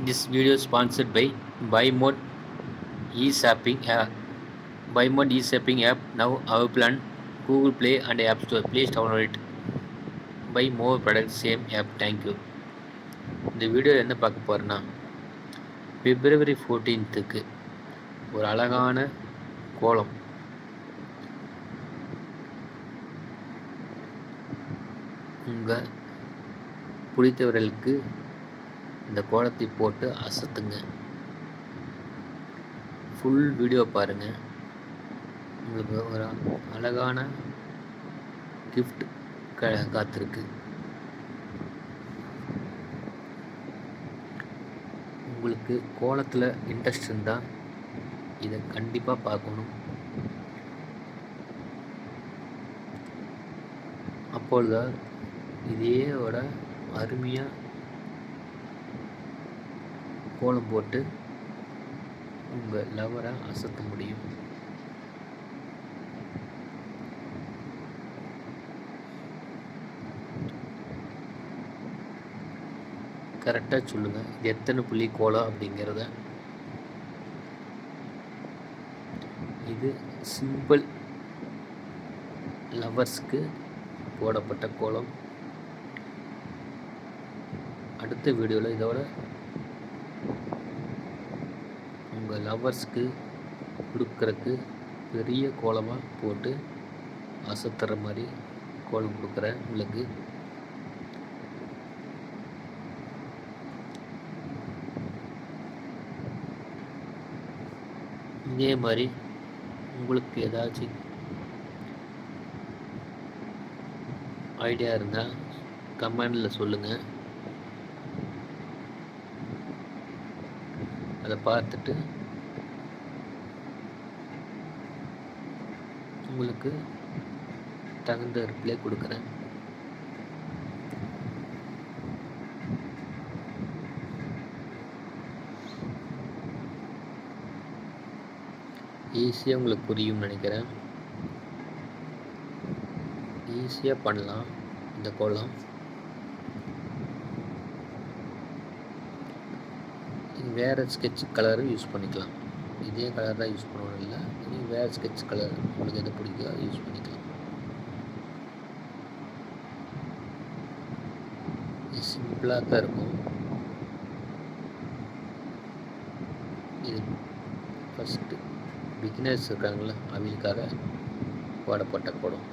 This video sponsored by by பைமோட் E by mode E shopping app now available and Google Play and App Store please download it buy more product same app thank you இந்த வீடியோவில் என்ன பார்க்க போகிறேன்னா பிப்ரவரி ஃபோர்டீன்த்துக்கு ஒரு அழகான கோலம் உங்கள் பிடித்தவர்களுக்கு இந்த கோலத்தை போட்டு அசத்துங்க. ஃபுல் வீடியோ பாருங்கள் உங்களுக்கு ஒரு அழகான கிஃப்ட் க காத்திருக்கு. உங்களுக்கு கோலத்தில் இன்ட்ரெஸ்ட் இருந்தால் இதை கண்டிப்பாக பார்க்கணும். அப்பொழுது இதேயோட அருமையாக கோலம் போட்டு உங்கள் லவரை அசத்த முடியும். கரெக்டாக சொல்லுங்கள் இது எத்தனை புள்ளி கோலம் அப்படிங்கிறத. இது சிம்பிள் லவர்ஸ்க்கு போடப்பட்ட கோலம். அடுத்த வீடியோவில் இதோட உங்கள் லவ்வர்ஸ்க்கு கொடுக்குறக்கு பெரிய கோலமாக போட்டு அசத்துற மாதிரி கோலம் கொடுக்குறேன் உங்களுக்கு இதே மாதிரி உங்களுக்கு ஏதாச்சும் ஐடியா இருந்தால் கமெண்டில் சொல்லுங்கள் அதை பார்த்துட்டு உங்களுக்கு தகுந்த ரிப்ளை கொடுக்குறேன். ஈஸியாக உங்களுக்கு புரியும்னு நினைக்கிறேன். ஈஸியாக பண்ணலாம் இந்த கோலம். வேறு ஸ்கெட்ச் கலரும் யூஸ் பண்ணிக்கலாம். இதே கலர் தான் யூஸ் பண்ணணும் இல்லை நீங்கள் வேறு ஸ்கெட்ச் கலர் உங்களுக்கு எது பிடிக்குதோ அதை யூஸ் பண்ணிக்கலாம். இது சிம்பிளாக தான் இருக்கும். இது ஃபஸ்ட்டு பிகினர்ஸ் இருக்காங்களா அவங்களுக்காக போடப்பட்ட படம்.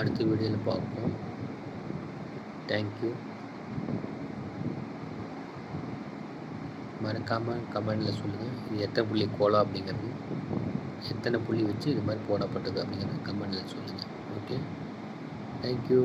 அடுத்த வீடியோவில் பார்ப்போம். தேங்க்யூ மறக்காமல் கமெண்டில் சொல்லுங்கள் இது எத்தனை புள்ளி கோலம் அப்படிங்கிறது. எத்தனை புள்ளி வச்சு இது மாதிரி போடப்பட்டது அப்படிங்கிறத கமெண்டில் சொல்லுங்கள் ஓகே தேங்க்யூ